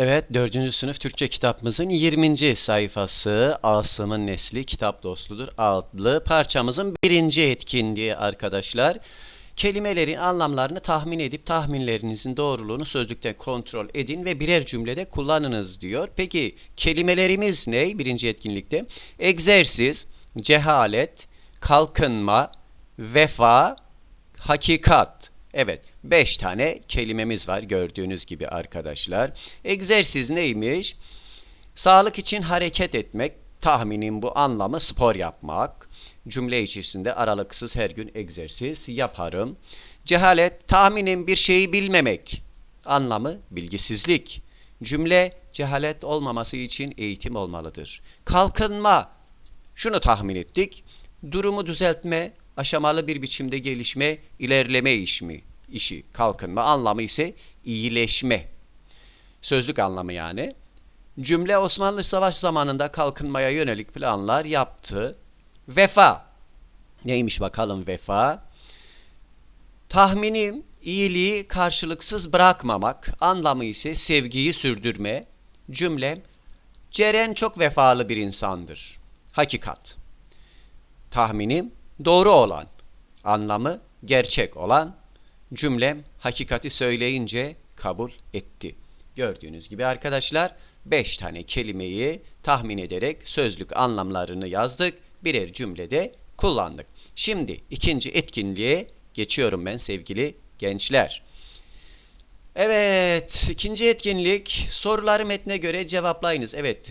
Evet, 4. sınıf Türkçe kitabımızın 20. sayfası Asım'ın Nesli Kitap Dostudur adlı parçamızın birinci etkinliği arkadaşlar. Kelimelerin anlamlarını tahmin edip tahminlerinizin doğruluğunu sözlükte kontrol edin ve birer cümlede kullanınız diyor. Peki kelimelerimiz ne birinci etkinlikte? Egzersiz, cehalet, kalkınma, vefa, hakikat. Evet, 5 tane kelimemiz var gördüğünüz gibi arkadaşlar. Egzersiz neymiş? Sağlık için hareket etmek, tahminim bu anlamı spor yapmak. Cümle içerisinde aralıksız her gün egzersiz yaparım. Cehalet, tahminim bir şeyi bilmemek. Anlamı bilgisizlik. Cümle, cehalet olmaması için eğitim olmalıdır. Kalkınma, şunu tahmin ettik. Durumu düzeltme, aşamalı bir biçimde gelişme, ilerleme işmi, işi, kalkınma anlamı ise iyileşme. Sözlük anlamı yani. Cümle Osmanlı Savaş zamanında kalkınmaya yönelik planlar yaptı. Vefa. Neymiş bakalım vefa? Tahminim iyiliği karşılıksız bırakmamak, anlamı ise sevgiyi sürdürme. Cümle Ceren çok vefalı bir insandır. Hakikat. Tahminim doğru olan, anlamı gerçek olan cümlem hakikati söyleyince kabul etti. Gördüğünüz gibi arkadaşlar 5 tane kelimeyi tahmin ederek sözlük anlamlarını yazdık. Birer cümlede kullandık. Şimdi ikinci etkinliğe geçiyorum ben sevgili gençler. Evet, ikinci etkinlik soruları metne göre cevaplayınız. Evet,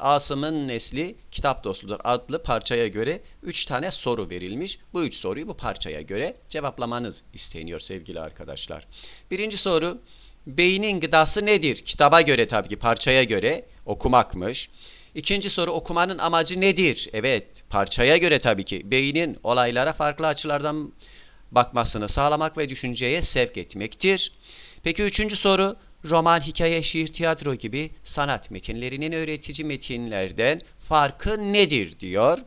Asım'ın Nesli Kitap Dostudur adlı parçaya göre 3 tane soru verilmiş. Bu 3 soruyu bu parçaya göre cevaplamanız isteniyor sevgili arkadaşlar. Birinci soru, beynin gıdası nedir? Kitaba göre tabii ki parçaya göre okumakmış. İkinci soru okumanın amacı nedir? Evet, parçaya göre tabii ki beynin olaylara farklı açılardan bakmasını sağlamak ve düşünceye sevk etmektir. Peki üçüncü soru, roman, hikaye, şiir, tiyatro gibi sanat metinlerinin öğretici metinlerden farkı nedir diyor.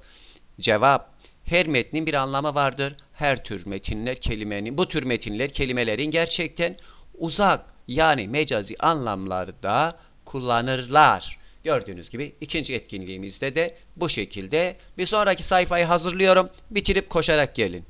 Cevap, her metnin bir anlamı vardır. Her tür metinler kelimenin, bu tür metinler kelimelerin gerçekten uzak yani mecazi anlamlarda kullanırlar. Gördüğünüz gibi ikinci etkinliğimizde de bu şekilde. Bir sonraki sayfayı hazırlıyorum. Bitirip koşarak gelin.